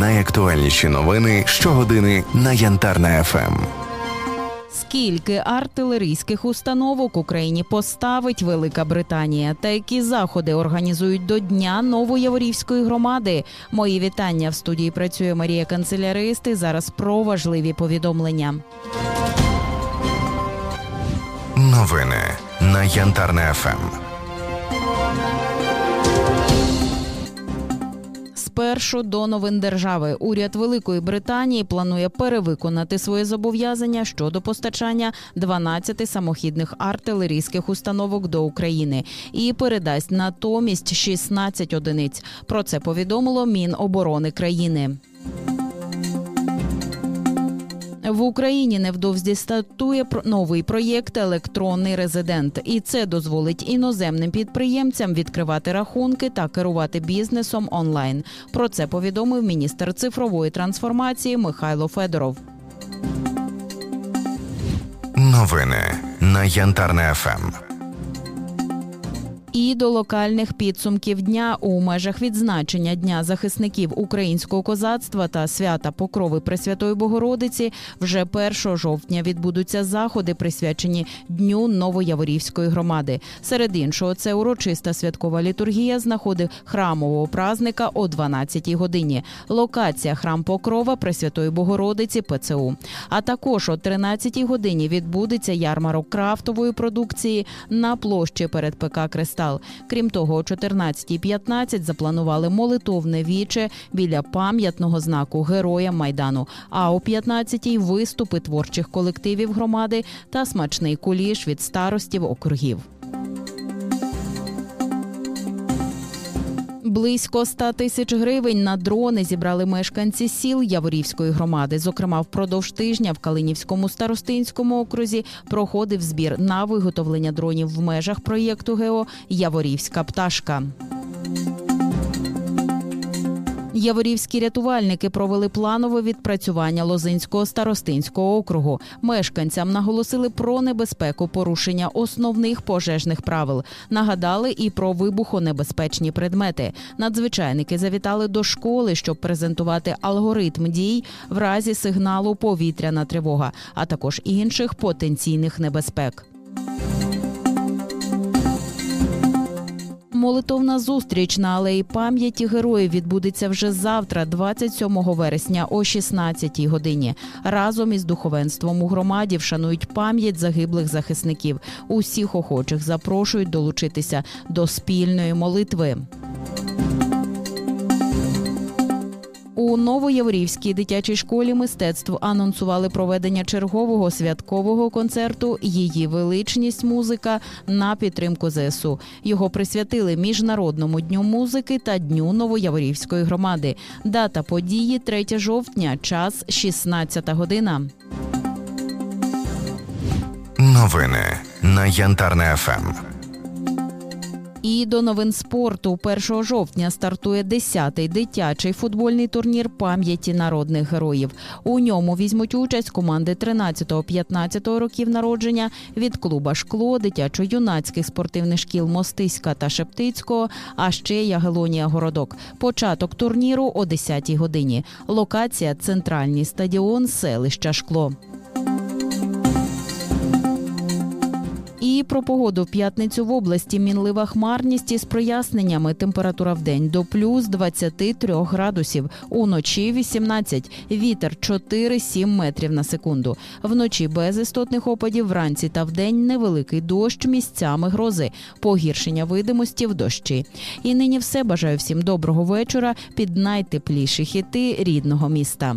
Найактуальніші новини щогодини на Янтарна ФМ. Скільки артилерійських установок Україні поставить Велика Британія та які заходи організують до Дня Новояворівської громади? Мої вітання в студії працює Марія Канцеляристи. Зараз про важливі повідомлення. Новини на Янтарна ФМ. Спершу до новин держави уряд Великої Британії планує перевиконати своє зобов'язання щодо постачання 12 самохідних артилерійських установок до України і передасть натомість 16 одиниць. Про це повідомило Міноборони країни. В Україні невдовзі стартує новий проєкт Електронний резидент, і це дозволить іноземним підприємцям відкривати рахунки та керувати бізнесом онлайн. Про це повідомив міністр цифрової трансформації Михайло Федоров. Новини на Янтарне ФМ. І до локальних підсумків дня у межах відзначення Дня захисників українського козацтва та свята Покрови Пресвятої Богородиці вже 1 жовтня відбудуться заходи, присвячені Дню Новояворівської громади. Серед іншого, це урочиста святкова літургія з храмового празника о 12-й годині. Локація храм Покрова Пресвятої Богородиці ПЦУ. А також о 13-й годині відбудеться ярмарок крафтової продукції на площі перед ПК Кристал. Крім того, о 14.15 запланували молитовне віче біля пам'ятного знаку Героя Майдану. А о 15-й виступи творчих колективів громади та смачний куліш від старостів округів. Близько 100 тисяч гривень на дрони зібрали мешканці сіл Яворівської громади. Зокрема, впродовж тижня в Калинівському старостинському окрузі проходив збір на виготовлення дронів в межах проєкту ГЕО Яворівська пташка. Яворівські рятувальники провели планове відпрацювання Лозинського старостинського округу. Мешканцям наголосили про небезпеку порушення основних пожежних правил. Нагадали і про вибухонебезпечні предмети. Надзвичайники завітали до школи, щоб презентувати алгоритм дій в разі сигналу повітряна тривога, а також інших потенційних небезпек. Молитовна зустріч на алеї пам'яті героїв відбудеться вже завтра, 27 вересня о 16 годині. Разом із духовенством у громаді вшанують пам'ять загиблих захисників. Усіх охочих запрошують долучитися до спільної молитви. У Новоєврівській дитячій школі мистецтв анонсували проведення чергового святкового концерту Її величність музика на підтримку ЗСУ. Його присвятили Міжнародному дню музики та Дню Новояворівської громади. Дата події 3 жовтня, час 16 година. Новини на Янтарна ФМ. І до новин спорту 1 жовтня стартує 10-й дитячий футбольний турнір пам'яті народних героїв. У ньому візьмуть участь команди 13-15 років народження від клуба Шкло, дитячо-юнацьких спортивних шкіл Мостиська та Шептицького, а ще Ягелонія Городок. Початок турніру о 10-й годині. Локація центральний стадіон селища Шкло. І про погоду в п'ятницю в області мінлива хмарність із проясненнями. Температура в день до плюс 23 градусів. Уночі 18. Вітер 4-7 метрів на секунду. Вночі без істотних опадів, вранці та вдень невеликий дощ, місцями грози, погіршення видимості в дощі. І нині все. Бажаю всім доброго вечора під найтепліші хіти рідного міста.